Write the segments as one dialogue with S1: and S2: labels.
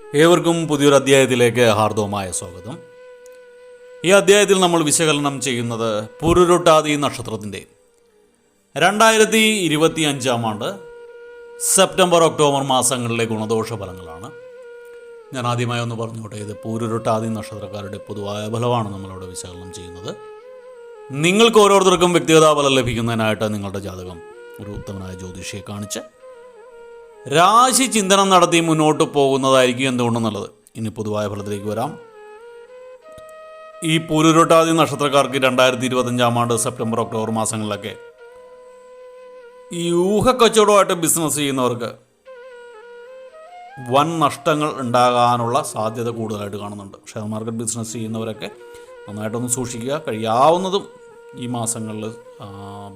S1: ഏവർക്കും പുതിയൊരു അധ്യായത്തിലേക്ക് ഹാർദവമായ സ്വാഗതം. ഈ അധ്യായത്തിൽ നമ്മൾ വിശകലനം ചെയ്യുന്നത് പുരുരുട്ടാതി നക്ഷത്രത്തിന്റെ രണ്ടായിരത്തി ഇരുപത്തി അഞ്ചാം ആണ്ട് സെപ്റ്റംബർ ഒക്ടോബർ മാസങ്ങളിലെ ഗുണദോഷ ഫലങ്ങളാണ്. ഞാൻ ആദ്യമായി ഒന്ന് പറഞ്ഞോട്ടെ ഇത് പൂരുരുട്ടാതി നക്ഷത്രക്കാരുടെ പൊതുവായ ഫലമാണ് നമ്മളിവിടെ വിശകലനം ചെയ്യുന്നത്. നിങ്ങൾക്ക് ഓരോരുത്തർക്കും വ്യക്തിഗത ഫലം ലഭിക്കുന്നതിനായിട്ട് നിങ്ങളുടെ ജാതകം ഒരു ഉത്തമനായ ജ്യോതിഷിയെ കാണിച്ച് രാശി ചിന്തനം നടത്തി മുന്നോട്ട് പോകുന്നതായിരിക്കും എന്തുകൊണ്ടെന്നുള്ളത്. ഇനി പൊതുവായ ഫലത്തിലേക്ക് വരാം. ഈ പൂരുരുട്ടാതി നക്ഷത്രക്കാർക്ക് രണ്ടായിരത്തി ഇരുപത്തഞ്ചാം ആണ്ട് സെപ്റ്റംബർ ഒക്ടോബർ മാസങ്ങളിലൊക്കെ ഈ ഊഹക്കച്ചവടമായിട്ട് ബിസിനസ് ചെയ്യുന്നവർക്ക് വൻ നഷ്ടങ്ങൾ ഉണ്ടാകാനുള്ള സാധ്യത കൂടുതലായിട്ട് കാണുന്നുണ്ട്. ഷെയർ മാർക്കറ്റ് ബിസിനസ് ചെയ്യുന്നവരൊക്കെ നന്നായിട്ടൊന്ന് സൂക്ഷിക്കുക. കഴിയാവുന്നതും ഈ മാസങ്ങളിൽ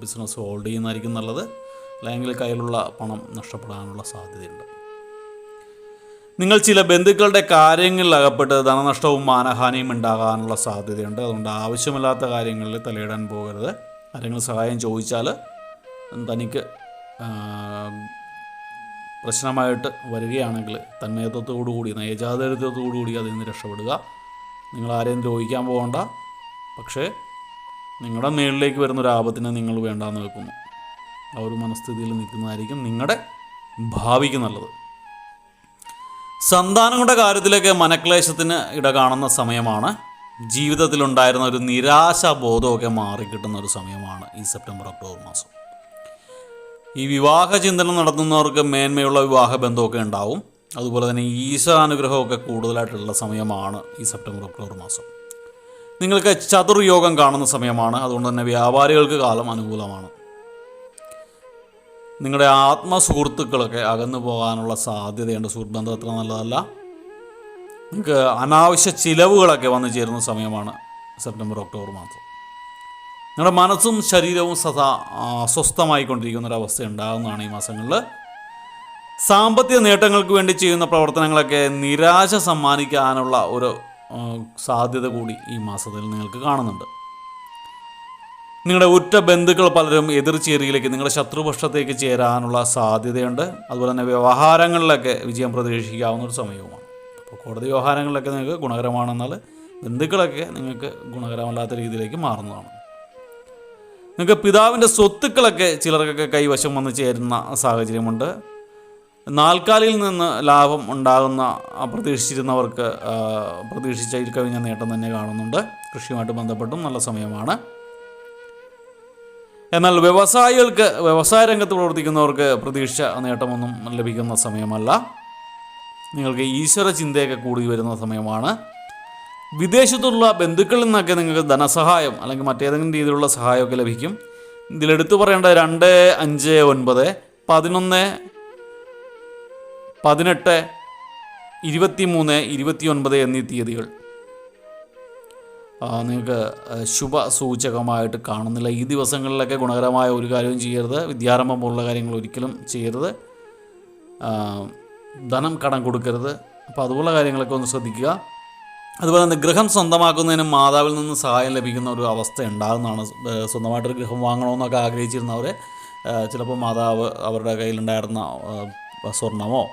S1: ബിസിനസ് ഹോൾഡ് ചെയ്യുന്നതായിരിക്കും നല്ലത്. അല്ലെങ്കിൽ കയ്യിലുള്ള പണം നഷ്ടപ്പെടാനുള്ള സാധ്യതയുണ്ട്. നിങ്ങൾ ചില ബന്ധുക്കളുടെ കാര്യങ്ങളിൽ അകപ്പെട്ട് ധനനഷ്ടവും മാനഹാനിയും ഉണ്ടാകാനുള്ള സാധ്യതയുണ്ട്. അതുകൊണ്ട് ആവശ്യമില്ലാത്ത കാര്യങ്ങളിൽ തലയിടാൻ പോകരുത്. ആരെങ്കിലും സഹായം ചോദിച്ചാൽ തനിക്ക് പ്രശ്നമായിട്ട് വരികയാണെങ്കിൽ തന്മയത്വത്തോടുകൂടി നയജാതരത്വത്തോടുകൂടി അതിൽ നിന്ന് രക്ഷപ്പെടുക. നിങ്ങൾ ആരെയും ദ്രോഹിക്കാൻ പോകണ്ട. പക്ഷേ നിങ്ങളുടെ മേളിലേക്ക് വരുന്ന ഒരു ആപത്തിനെ നിങ്ങൾ വേണ്ടാന്ന് വെക്കുന്നു. ആ ഒരു മനസ്ഥിതിയിൽ നിൽക്കുന്നതായിരിക്കും നിങ്ങളുടെ ഭാവിക്ക് നല്ലത്. സന്താനങ്ങളുടെ കാര്യത്തിലേക്ക് മനക്ലേശത്തിന് ഇട കാണുന്ന സമയമാണ്. ജീവിതത്തിലുണ്ടായിരുന്ന ഒരു നിരാശാബോധമൊക്കെ മാറിക്കിട്ടുന്ന ഒരു സമയമാണ് ഈ സെപ്റ്റംബർ ഒക്ടോബർ മാസം. ഈ വിവാഹ ചിന്തനം നടത്തുന്നവർക്ക് മേന്മയുള്ള വിവാഹ ബന്ധമൊക്കെ ഉണ്ടാവും. അതുപോലെ തന്നെ ഈശാനുഗ്രഹമൊക്കെ കൂടുതലായിട്ടുള്ള സമയമാണ് ഈ സെപ്റ്റംബർ ഒക്ടോബർ മാസം. നിങ്ങൾക്ക് ചതുർയോഗം കാണുന്ന സമയമാണ്. അതുകൊണ്ട് തന്നെ വ്യാപാരികൾക്ക് കാലം അനുകൂലമാണ്. നിങ്ങളുടെ ആത്മസുഹൃത്തുക്കളൊക്കെ അകന്നു പോകാനുള്ള സാധ്യതയുണ്ട്. സുഹൃത്ത് ബന്ധം അത്ര നല്ലതല്ല. നിങ്ങൾക്ക് അനാവശ്യ ചിലവുകളൊക്കെ വന്നു ചേരുന്ന സമയമാണ് സെപ്റ്റംബർ ഒക്ടോബർ മാസം നിങ്ങളുടെ മനസ്സും ശരീരവും സദാ അസ്വസ്ഥമായി അസ്വസ്ഥമായിക്കൊണ്ടിരിക്കുന്ന അവസ്ഥ ഉണ്ടാകുന്നതാണ് ഈ മാസങ്ങളിൽ. സാമ്പത്തിക നേട്ടങ്ങൾക്ക് വേണ്ടി ചെയ്യുന്ന പ്രവർത്തനങ്ങളൊക്കെ നിരാശ സമ്മാനിക്കാനുള്ള ഒരു സാധ്യത കൂടി ഈ മാസത്തിൽ നിങ്ങൾക്ക് കാണുന്നുണ്ട്. നിങ്ങളുടെ ഉറ്റ ബന്ധുക്കൾ പലരും എതിർചേരിയിലേക്ക് നിങ്ങളുടെ ശത്രുപക്ഷത്തേക്ക് ചേരാനുള്ള സാധ്യതയുണ്ട്. അതുപോലെ തന്നെ വ്യവഹാരങ്ങളിലൊക്കെ വിജയം പ്രതീക്ഷിക്കാവുന്ന ഒരു സമയവുമാണ്. അപ്പോൾ കോടതി വ്യവഹാരങ്ങളിലൊക്കെ നിങ്ങൾക്ക് ഗുണകരമാണെന്നാൽ ബന്ധുക്കളൊക്കെ നിങ്ങൾക്ക് ഗുണകരമല്ലാത്ത രീതിയിലേക്ക് മാറുന്നതാണ്. നിങ്ങൾക്ക് പിതാവിന്റെ സ്വത്തുക്കളൊക്കെ ചിലർക്കൊക്കെ കൈവശം വന്ന് ചേരുന്ന സാഹചര്യമുണ്ട്. നാൽക്കാലിയിൽ നിന്ന് ലാഭം ഉണ്ടാകുന്ന പ്രതീക്ഷിച്ചിരുന്നവർക്ക് പ്രതീക്ഷിച്ച കവിഞ്ഞ നേട്ടം തന്നെ കാണുന്നുണ്ട്. കൃഷിയുമായിട്ട് ബന്ധപ്പെട്ടും നല്ല സമയമാണ്. എന്നാൽ വ്യവസായികൾക്ക് വ്യവസായ രംഗത്ത് പ്രവർത്തിക്കുന്നവർക്ക് പ്രതീക്ഷ നേട്ടമൊന്നും ലഭിക്കുന്ന സമയമല്ല. നിങ്ങൾക്ക് ഈശ്വര ചിന്തയൊക്കെ കൂടി വരുന്ന സമയമാണ്. വിദേശത്തുള്ള ബന്ധുക്കളിൽ നിന്നൊക്കെ നിങ്ങൾക്ക് ധനസഹായം അല്ലെങ്കിൽ മറ്റേതെങ്കിലും രീതിയിലുള്ള സഹായമൊക്കെ ലഭിക്കും. ഇതിലെടുത്തു പറയേണ്ട രണ്ട് അഞ്ച് ഒൻപത് പതിനൊന്ന് പതിനെട്ട് ഇരുപത്തി മൂന്ന് ഇരുപത്തി ഒൻപത് എന്നീ തീയതികൾ. നിങ്ങൾക്ക് ശുഭ സൂചകമായിട്ട് കാണുന്നില്ല. ഈ ദിവസങ്ങളിലൊക്കെ ഗുണകരമായ ഒരു കാര്യവും ചെയ്യരുത്. വിദ്യാരംഭം പോലുള്ള കാര്യങ്ങൾ ഒരിക്കലും ചെയ്യരുത്. ധനം കടം കൊടുക്കരുത്. അപ്പോൾ അതുപോലുള്ള കാര്യങ്ങളൊക്കെ ഒന്ന് ശ്രദ്ധിക്കുക. അതുപോലെ തന്നെ ഗൃഹം സ്വന്തമാക്കുന്നതിന് മാതാവിൽ നിന്ന് സഹായം ലഭിക്കുന്ന ഒരു അവസ്ഥ ഉണ്ടാകുന്നതാണ്. സ്വന്തമായിട്ടൊരു ഗൃഹം വാങ്ങണമെന്നൊക്കെ ആഗ്രഹിച്ചിരുന്നവർ ചിലപ്പോൾ മാതാവ് അവരുടെ കയ്യിലുണ്ടായിരുന്ന സ്വർണമോ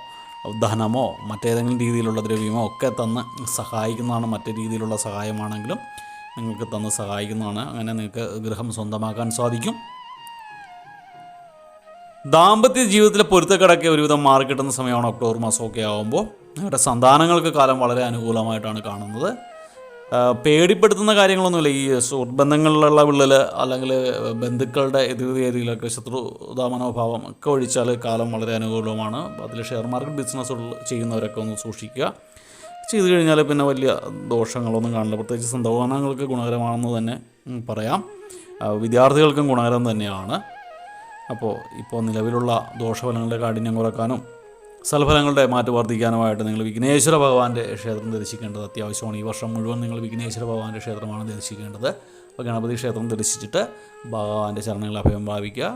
S1: ധനമോ മറ്റേതെങ്കിലും രീതിയിലുള്ള ദ്രവ്യമോ ഒക്കെ തന്ന് സഹായിക്കുന്നതാണ് മറ്റു രീതിയിലുള്ള സഹായമാണെങ്കിലും നിങ്ങൾക്ക് തന്ന് സഹായിക്കുന്നതാണ്. അങ്ങനെ നിങ്ങൾക്ക് ഗൃഹം സ്വന്തമാക്കാൻ സാധിക്കും. ദാമ്പത്യ ജീവിതത്തിലെ പൊരുത്തക്കടക്കെ ഒരുവിധം മാറിക്കിട്ടുന്ന സമയമാണ് ഒക്ടോബർ മാസമൊക്കെ ആകുമ്പോൾ നിങ്ങളുടെ സന്താനങ്ങൾക്ക് കാലം വളരെ അനുകൂലമായിട്ടാണ് കാണുന്നത്. പേടിപ്പെടുത്തുന്ന കാര്യങ്ങളൊന്നുമില്ല. ഈ സുഹൃത്ത് ബന്ധങ്ങളിലുള്ള വിള്ളൽ അല്ലെങ്കിൽ ബന്ധുക്കളുടെ എതിർചേരിയിലൊക്കെ ശത്രുതാ മനോഭാവം ഒക്കെ ഒഴിച്ചാൽ കാലം വളരെ അനുകൂലമാണ്. അതിൽ ഷെയർ മാർക്കറ്റ് ബിസിനസ് ചെയ്യുന്നവരൊക്കെ ഒന്ന് സൂക്ഷിക്കുക. ചെയ്തു കഴിഞ്ഞാൽ പിന്നെ വലിയ ദോഷങ്ങളൊന്നും കാണില്ല. പ്രത്യേകിച്ച് സന്തോഷങ്ങൾക്ക് ഗുണകരമാണെന്ന് തന്നെ പറയാം. വിദ്യാർത്ഥികൾക്കും ഗുണകരം തന്നെയാണ്. അപ്പോൾ ഇപ്പോൾ നിലവിലുള്ള ദോഷഫലങ്ങളുടെ കാഠിന്യം കുറക്കാനും സൽഫലങ്ങളുടെ മാറ്റ് വർദ്ധിക്കാനുമായിട്ട് നിങ്ങൾ വിഘ്നേശ്വര ഭഗവാന്റെ ക്ഷേത്രം ദർശിക്കേണ്ടത് അത്യാവശ്യമാണ്. ഈ വർഷം മുഴുവൻ നിങ്ങൾ വിഘ്നേശ്വര ഭഗവാന്റെ ക്ഷേത്രമാണ് ദർശിക്കേണ്ടത്. അപ്പോൾ ഗണപതി ക്ഷേത്രം ദർശിച്ചിട്ട് ഭഗവാന്റെ ചരണങ്ങൾ അഭയം ഭാവിക്കുക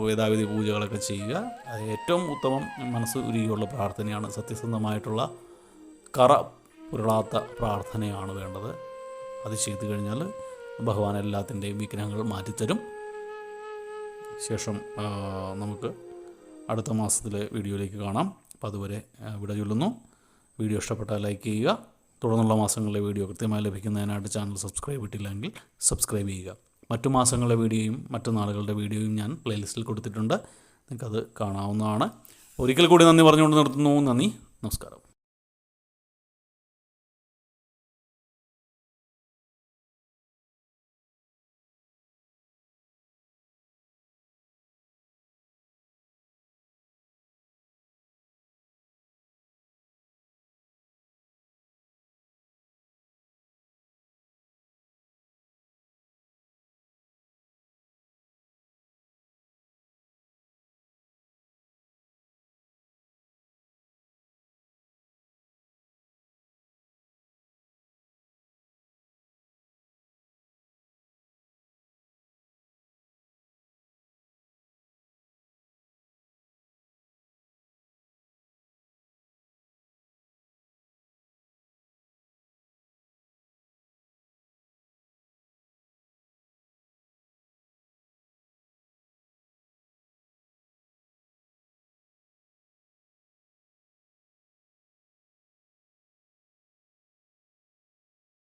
S1: വേദാവിധി പൂജകളൊക്കെ ചെയ്യുക. ഏറ്റവും ഉത്തമം മനസ്സ് ഉരുകിയുള്ള പ്രാർത്ഥനയാണ്. സത്യസന്ധമായിട്ടുള്ള കറ പുരളാത്ത പ്രാർത്ഥനയാണ് വേണ്ടത്. അത് ചെയ്തു കഴിഞ്ഞാൽ ഭഗവാൻ എല്ലാത്തിന്റെയും വിഘ്നങ്ങൾ മാറ്റിത്തരും. ശേഷം നമുക്ക് അടുത്ത മാസത്തിലെ വീഡിയോയിലേക്ക് കാണാം. അപ്പം അതുവരെ വിട ചൊല്ലുന്നു. വീഡിയോ ഇഷ്ടപ്പെട്ടാൽ ലൈക്ക് ചെയ്യുക. തുടർന്നുള്ള മാസങ്ങളിലെ വീഡിയോ കൃത്യമായി ലഭിക്കുന്നതിനായിട്ട് ചാനൽ സബ്സ്ക്രൈബ് ഇട്ടില്ലെങ്കിൽ സബ്സ്ക്രൈബ് ചെയ്യുക. മറ്റു മാസങ്ങളിലെ വീഡിയോയും മറ്റു നാളുകളുടെ വീഡിയോയും ഞാൻ പ്ലേലിസ്റ്റിൽ കൊടുത്തിട്ടുണ്ട്. നിങ്ങൾക്കത് കാണാവുന്നതാണ്. ഒരിക്കൽ കൂടി നന്ദി പറഞ്ഞുകൊണ്ട് നിർത്തുന്നു. നന്ദി. നമസ്കാരം.